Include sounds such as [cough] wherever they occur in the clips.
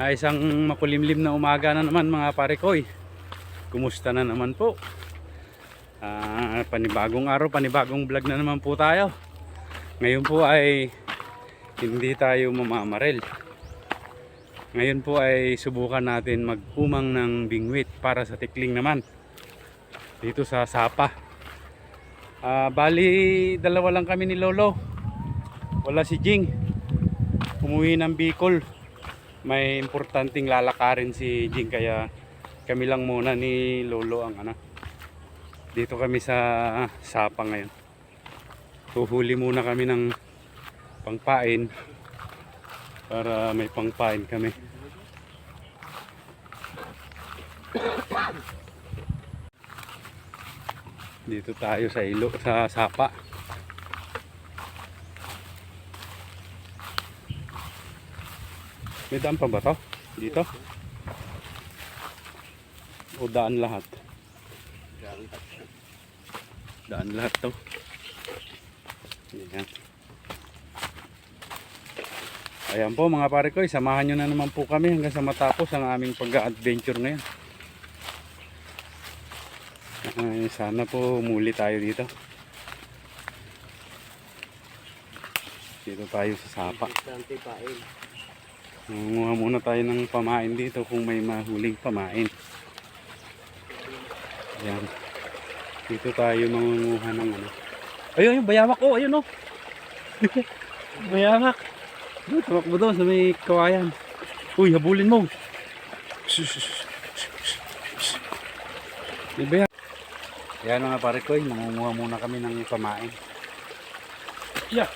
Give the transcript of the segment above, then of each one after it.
Ah, isang makulimlim na umaga na naman mga pare koy. Kumusta na naman po? Ah, panibagong araw, panibagong vlog na naman po tayo. Ngayon po ay hindi tayo mamamarel. Ngayon po ay subukan natin magpumang ng bingwit para sa tikling naman. Dito sa Sapa. Ah, bali dalawa lang kami ni Lolo. Wala si Jing. Umuwi ng Bicol may importanteng lalakarin si Jing kaya kami lang muna ni Lolo ang ano. Dito kami sa Sapa ngayon. Tuhuli muna kami ng pangpain para may pangpain kami. Dito tayo sa ilo sa Sapa May daan pa ba to? Dito? O daan lahat? Daan lahat to. Ayan. Ayan po mga pare ko, samahan nyo na naman po kami hanggang sa matapos ang aming pag-adventure ngayon. Ay, sana po muli tayo dito. Dito tayo sa Sapa. Mangunguha muna tayo ng pamain dito kung may mahuling pamain. Ayan. Dito tayo mangunguha ng ano. Ayun, yung bayamak. Oh, ayun oh. [laughs] bayamak. Doon, tumakbo doon sa may kawayan. Uy, habulin mo. May bayak. Ayan mga pare ko, mangunguha muna kami ng pamain. Yeah.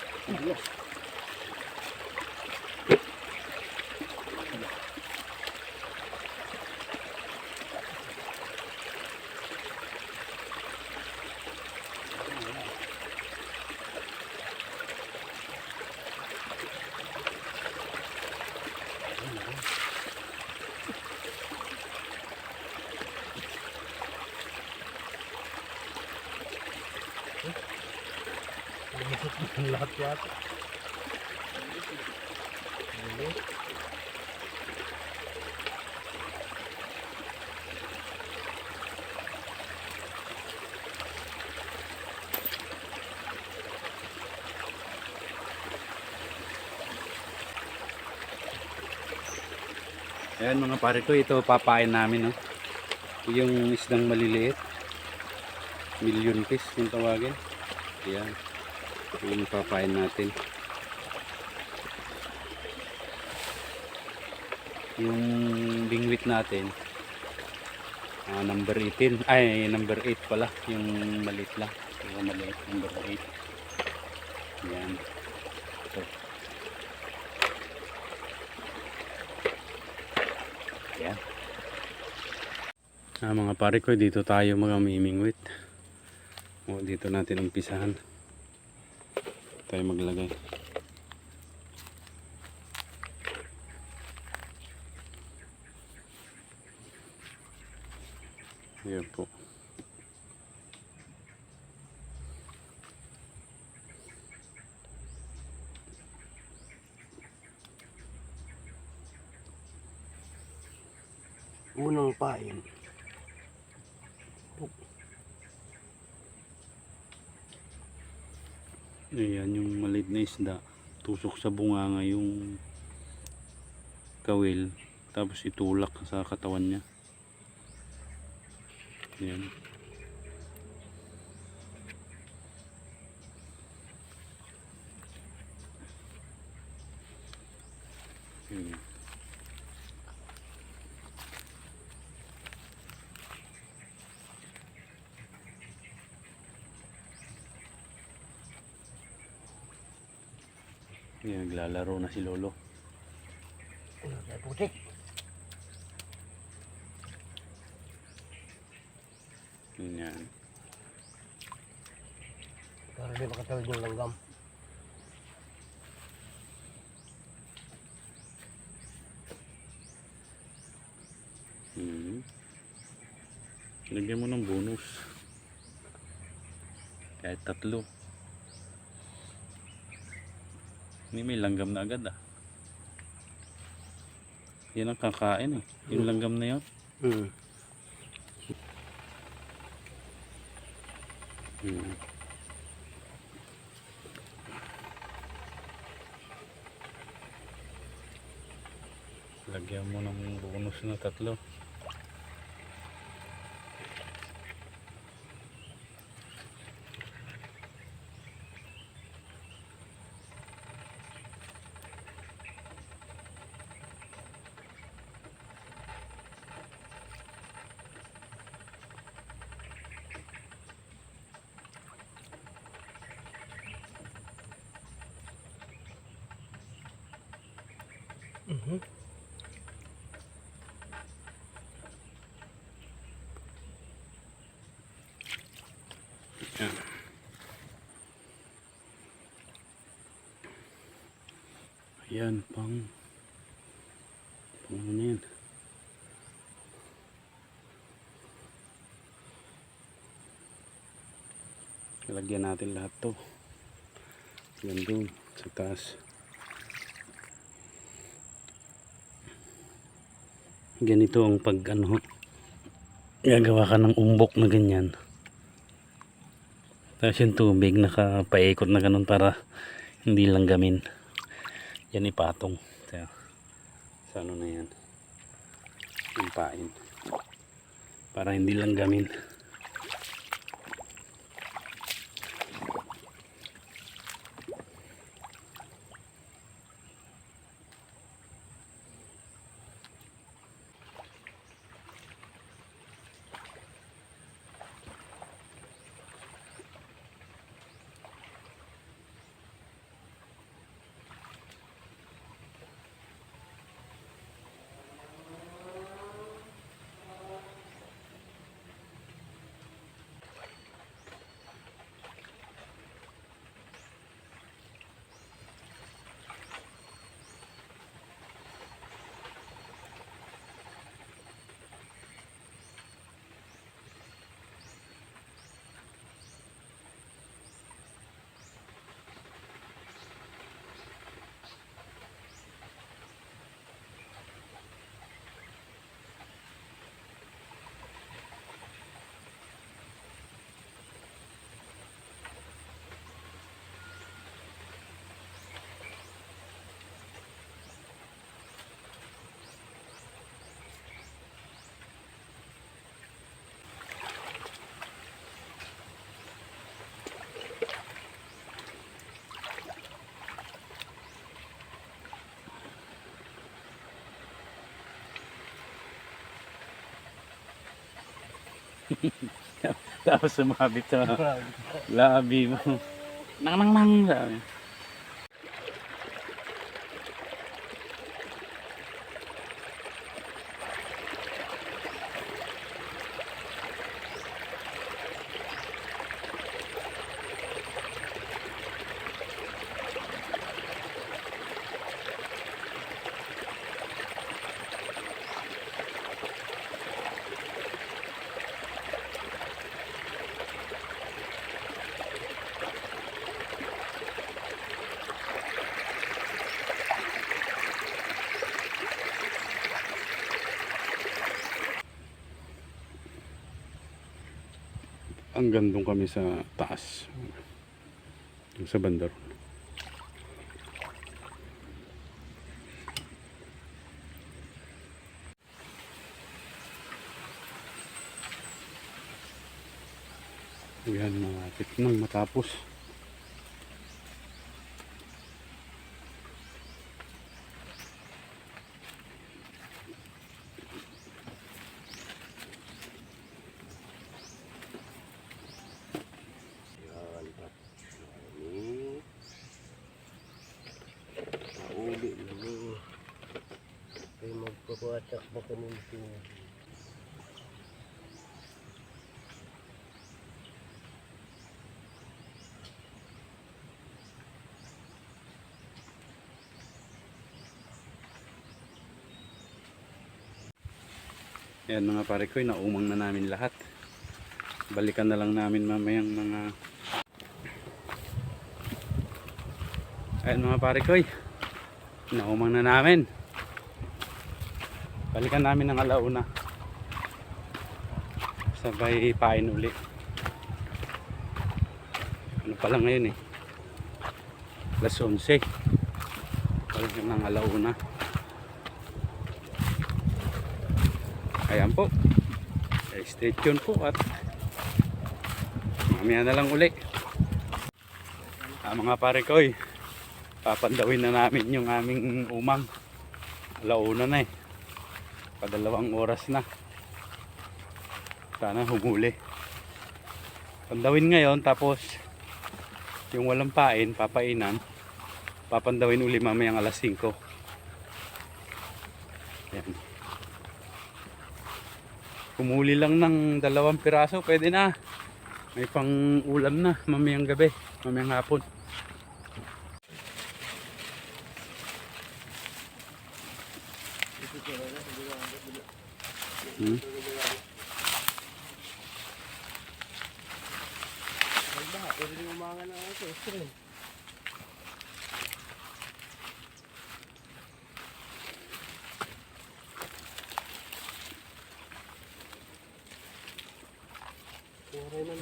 Ayan mga pare ko, ito papain namin. No? Yung isdang maliliit. Million piece kung tawagin. Ayan. Ito yung papain natin. Yung bingwit natin. ah, number 18. Ay, number 8 pala. Yung maliit lang. Yung maliit. Number 8. Ayan. Ayan. Ah, mga pare ko, dito tayo magamimingwit. O, dito natin umpisahan. Tayo maglagay. Ayan po. Unang pain. Ayan yung maliit na isda. Tusok sa bunganga yung kawil. Tapos itulak sa katawan niya. Ayan. Ayan. Ayan, naglalaro na si Lolo. Sa putik? Ayan. Para di makatawid yung langgam. Hmm. Lagyan mo ng bonus. Kahit tatlo. Hindi may langgam na agad ah. Yan ang kakain eh. Yung langgam na yun. Hmm. Hmm. Lagyan mo ng bonus na tatlo. Mhm. Yan. Ayan, pang pang ano yan. Lagyan natin lahat to. Yan dun, sa taas. Ganito ang pag ano, gagawa ka ng umbok na ganyan. Tapos yung tubig nakapaikot na ganun para hindi lang gamin. Yan ipatong. Sa, sa ano na yan. Yung pain. Para hindi lang gamin. [laughs] Tapos sumabit sa labi mo. Nang nang nang sabi. Ang gandong kami sa taas. Yung sa bandar. Yan, malapit nang matapos. Yan mga pare ko, naumang na namin lahat. Balikan na lang namin mamayang mga Ayan mga pare ko, naumang na namin. Balikan namin ng alauna. Sabay pain uli. Ano pa lang ngayon eh. Alas 11. Balikan ng alauna. Ayan po. Stay tuned po at mamaya na lang uli. Ah, mga pare ko eh. Papandawin na namin yung aming umang. Alauna na eh. Padalawang oras na. Sana humuli. Pandawin ngayon tapos yung walang pain, papainan. Papandawin uli mamayang alas 5. Yan. Kumuli lang ng dalawang piraso, pwede na. May pang ulam na mamayang gabi, mamayang hapon. Hmm? Ay ba, pwede rin umangan ng ito. Stream.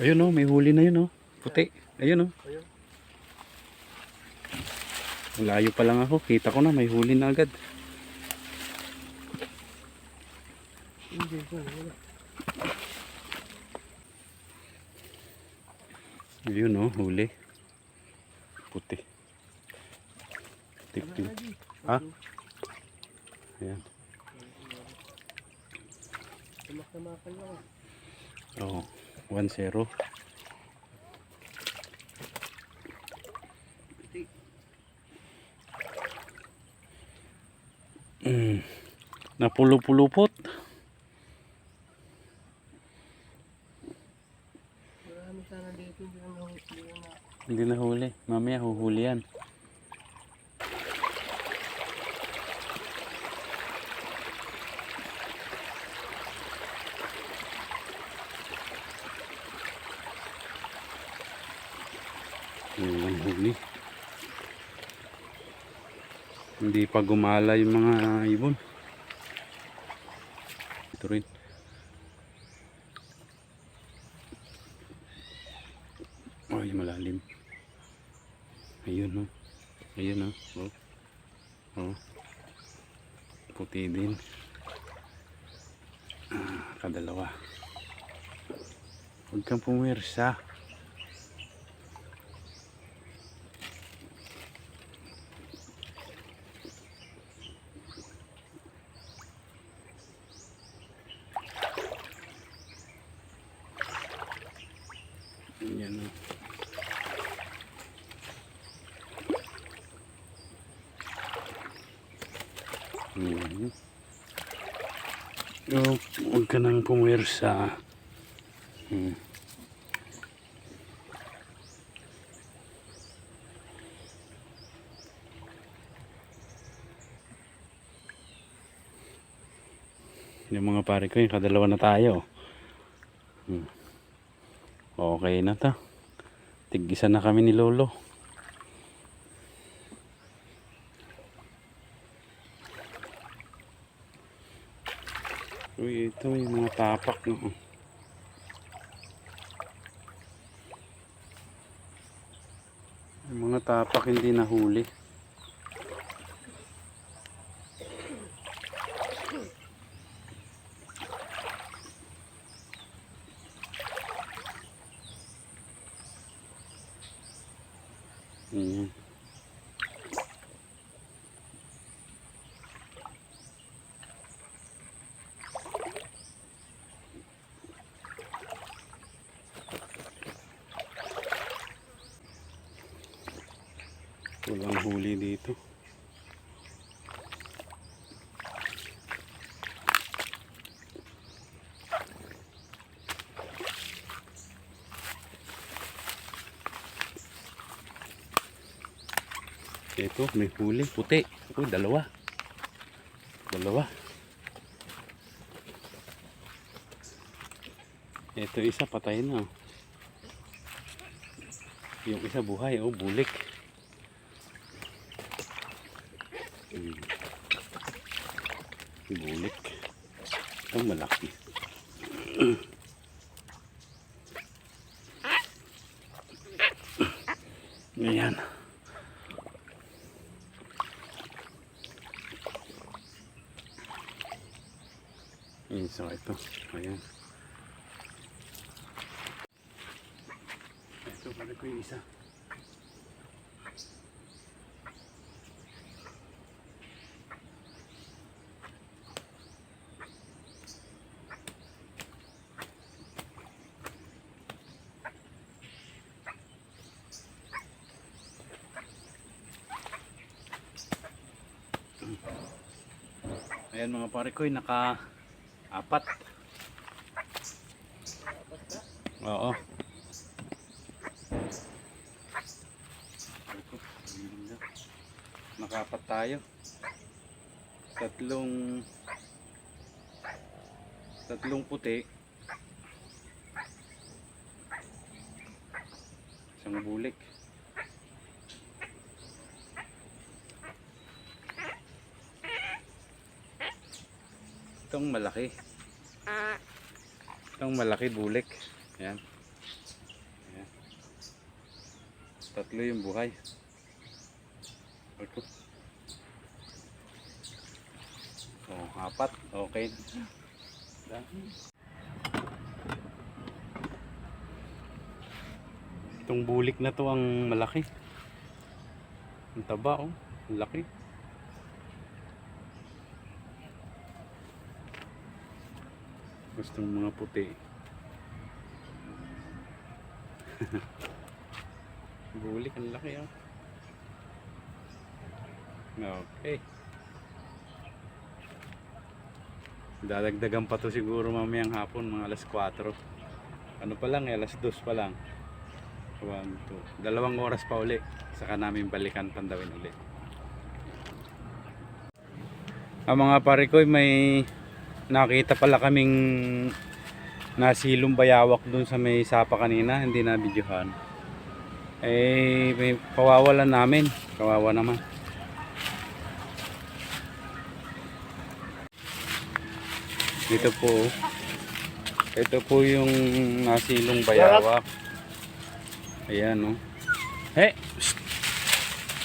Ayun oh, may huli na yun oh. Puti. Ayun oh. Ayun. Layo pa lang ako. Kita ko na may huli na agad. Ayun oh, huli. Puti. Tiktik. Ha? Ayan. Oo. 1-0. Sana dito, hindi na. Na huli. Mamaya huhuli yan. Huli. Hindi pa gumala yung mga ibon. Ito rin. Ay, malalim. Ayun no. Ayun no. Oh. Oh. Puti din. Ah, kadalawa. Huwag kang pumirsa. Yan no. Mhm. Oh, huwag ka nang pumirsa. Hmm. Yung mga pare ko, yung kadalawa na tayo. Hmm. Okay na to. Tigisa na kami ni Lolo. Uy, ito may mga tapak. No? Yung mga tapak hindi nahuli. Ayan. Walang huli dito. Ito, may huli. Puti. Uy, dalawa. Dalawa. Ito isa, patay na. Yung isa buhay, oh, bulik. Hmm. Bulik. Ito malaki. Ayan. Isa ito. Ayan. Ito pala ko yung isa. Ayan mga pare ko, naka apat. Oo. Nakapat tayo. Tatlong tatlong puti. Isang bulik. Itong malaki. Itong malaki bulik. Ayan. Ayan. Tatlo yung buhay. Ito. Oh, apat. Okay. Itong bulik na to ang malaki. Ang taba oh. Ang laki. Gustong mga puti. [laughs] Bulik, ang laki ah. Okay. Dadagdagan pa to siguro mamayang hapon, mga alas 4. Ano pa lang, eh, alas 2 pa lang. 1, 2. Dalawang oras pa uli. Saka namin balikan pandawin uli. Ang mga pare ko may nakita pala kaming nasilong bayawak dun sa may sapa kanina hindi na videohan. Eh may kawawalan namin. Kawawa naman. Dito po. Ito po yung nasilong bayawak. Ayan no? Hey! Psst!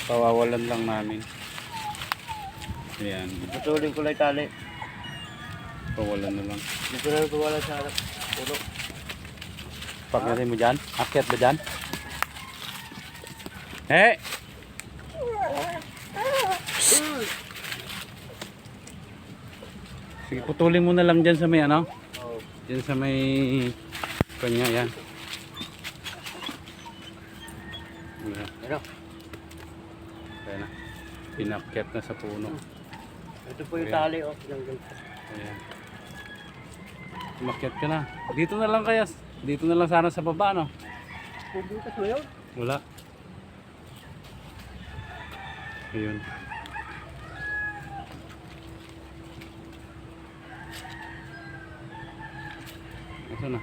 kawawalan lang namin. Ayan. Putulin ko lang tali. Kawalan na lang Dito na ito wala sa harap. Puno. Pagkasin mo dyan? Akyat ba dyan? Eh! Sige, putulin mo na lang dyan sa may ano? Dyan sa may... Kanya, yan. Ayan. Ano? Ayan na. Pinakyat na sa puno. Ito po yung tali. Oh. Ganito. Ayan. Umakyat ka na. Dito na lang kaya. Dito na lang sana sa baba, no? Yun. Wala. Ayun. Ito na.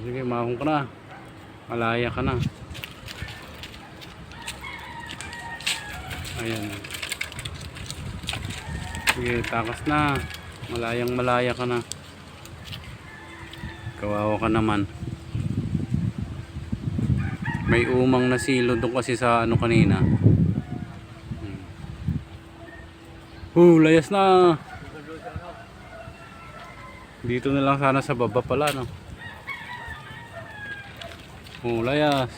Sige, mahong ka na. Malaya ka na. Ayan. Sige, takas na. Malayang malaya ka na. Kawawa ka naman. May umang na silo doon kasi sa ano kanina. Uh, layas na. Dito na lang sana sa baba pala, no? Oh, layas.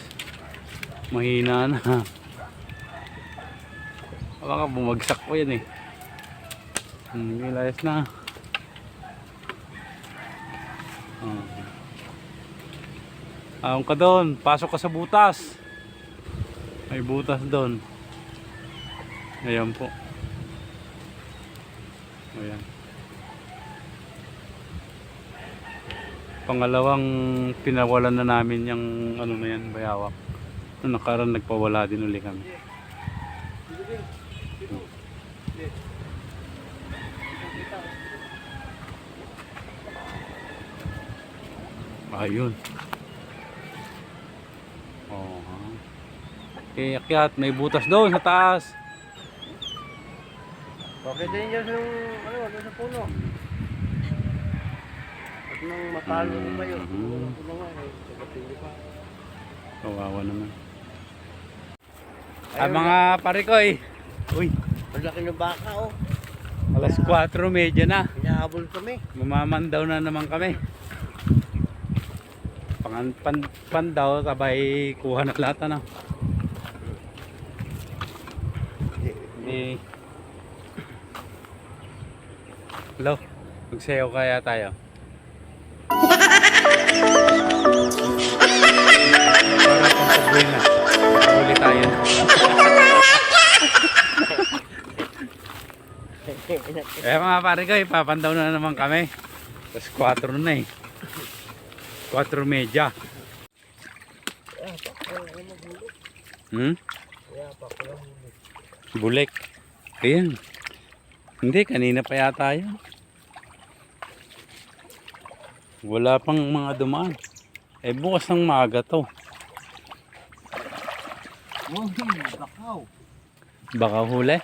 Mahina na. Baka bumagsak po yan eh. Hmm, layas na. Oh. Ahon ka doon. Pasok ka sa butas. May butas doon. Ayan po. Ayan. Pangalawang pinawalan na namin yung ano na yan, bayawak. Nung nakaraan nagpawala din uli kami. Ayun. Oh. ha. Okay, akyat. May butas doon sa taas. Bakit din dyan sa, ano, doon sa puno? At nang matalo na ba yun? Nga eh. Kawawa naman. Ayun, Ah, mga parikoy. Uy, Ang laki ng baka oh. alas 4.30 na. Hinahabol kami. Mamandaw na naman kami. Pangan pan, pandaw sabay kuha na lahat ano. Hello, magsayaw kaya tayo. Para tayo. Eh mga pare ko, ipapandaw na naman kami. Tapos 4 na eh. 4 media. Hmm? Kaya baka wala huli. Bulek. Ayan. Hindi, kanina pa yata yun. Wala pang mga dumaan. Eh bukas ng maaga to. Oh, bakaw. Baka huli.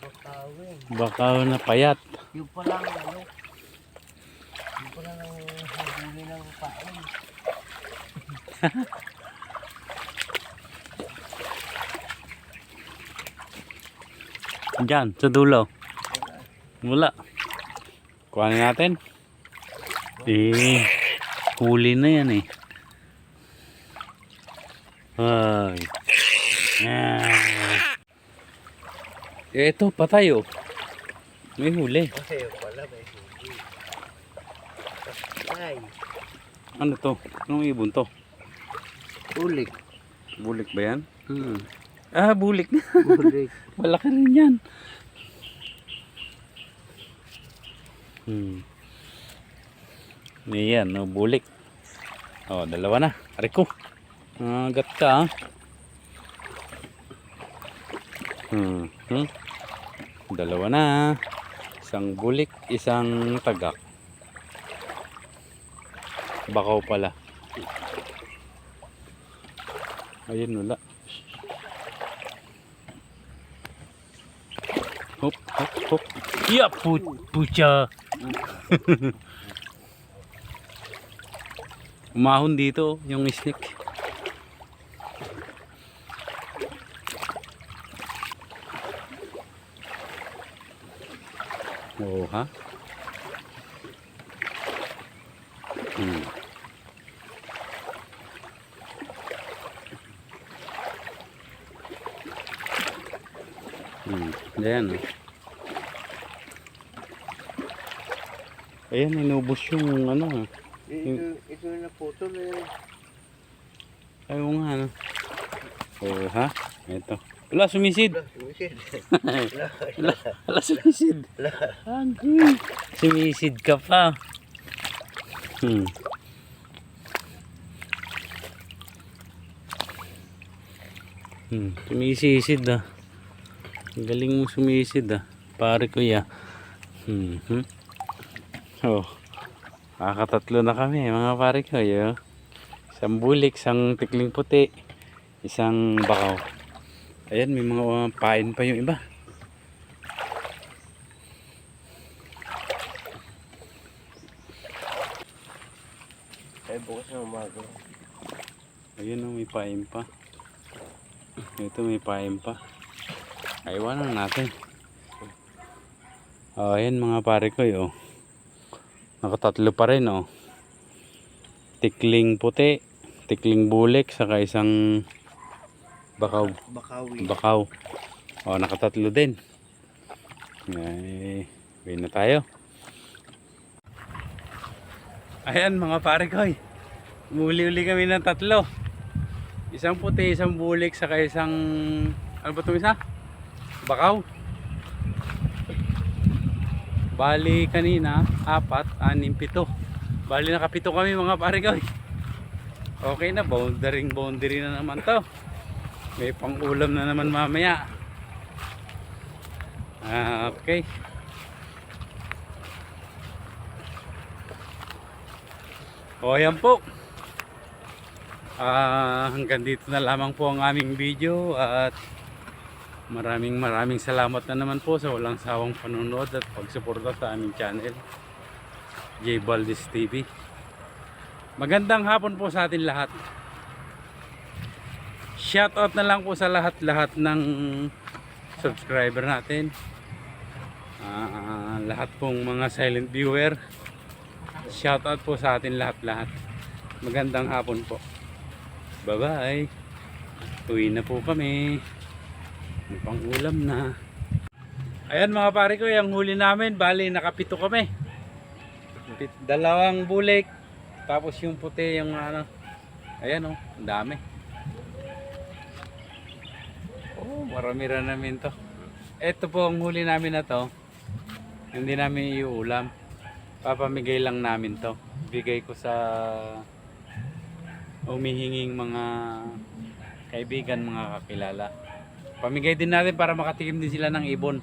Bakawin. Baka na payat. Yung pala ano. Yung pala ng huli ng paon. [laughs] Diyan, sa dulo. Wala. Kuhanin natin. Eh, huli na yan eh. Ay. Ah. Ito, patay oh. May huli. Kasi pala may huli. Ay, Ano to? Anong ibon to? ulik. Bulik ba yan? Hmm. Ah, bulik na. Ulik. [laughs] Malaki rin yan. Hmm. Ayan, no, bulik. Oh, dalawa na. Ariko. Ah, gat ka, ah. Hmm. hmm. Dalawa na. Isang bulik, isang tagak. Bakaw pala. Ayun, wala. Hop, hop, hop. Ya, put, pucha. [laughs] Umahon dito yung snake. Oo, ha? Hmm. Ayan, oh. Ayan, inubos yung ano. Ito, ito na photo na yun. Ayaw nga, ano. Oo, ha? Ito. Wala, sumisid. Wala, sumisid. Wala, sumisid. Agoy. Sumisid ka pa. Hmm. Hmm, sumisisid ah. Galing mo sumisid ah. Pare ko ya. Hmm. hmm. Oh. Kakatatlo na kami mga pare ko yo. Isang bulik, isang tikling puti, isang bakaw. Ayan, may mga uh, pain pa yung iba. Ay, bukas na umaga. Ayun oh, may pain pa. Ito may pain pa. Aiwanan natin. Oh, ayan mga pare ko oh. Nakatatlo pa rin oh. Tikling puti, tikling bulik, saka isang bakaw. Bakawi. Bakaw. Oh, nakatatlo din. Ay, win na tayo. Ayan mga pare ko. Muli-uli kami ng tatlo. Isang puti, isang bulik, saka isang... Ano ba itong isa? Bakaw. Bali kanina, apat, anim, pito. Bali nakapito kami mga pare ko. Okay na, boundary boundary na naman to. May pang-ulam na naman mamaya. Ah, okay. O, yan po. Ah, hanggang dito na lamang po ang aming video at maraming maraming salamat na naman po sa walang sawang panonood at pagsuporta sa aming channel J Valdez TV. Magandang hapon po sa atin lahat. Shoutout na lang po sa lahat-lahat ng subscriber natin. Ah, lahat pong mga silent viewer. Shoutout po sa atin lahat-lahat. Magandang hapon po. Bye-bye. Uwi na po kami. May pang-ulam na. Ayan mga pare ko, yung huli namin, bali nakapito kami. Dalawang bulik, tapos yung puti, yung ano. Ayan oh, ang dami. Oh, marami rin namin to. Ito po ang huli namin na to. Hindi namin iulam. Papamigay lang namin to. Bigay ko sa umihinging mga kaibigan, mga kakilala. Pamigay din natin para makatikim din sila ng ibon.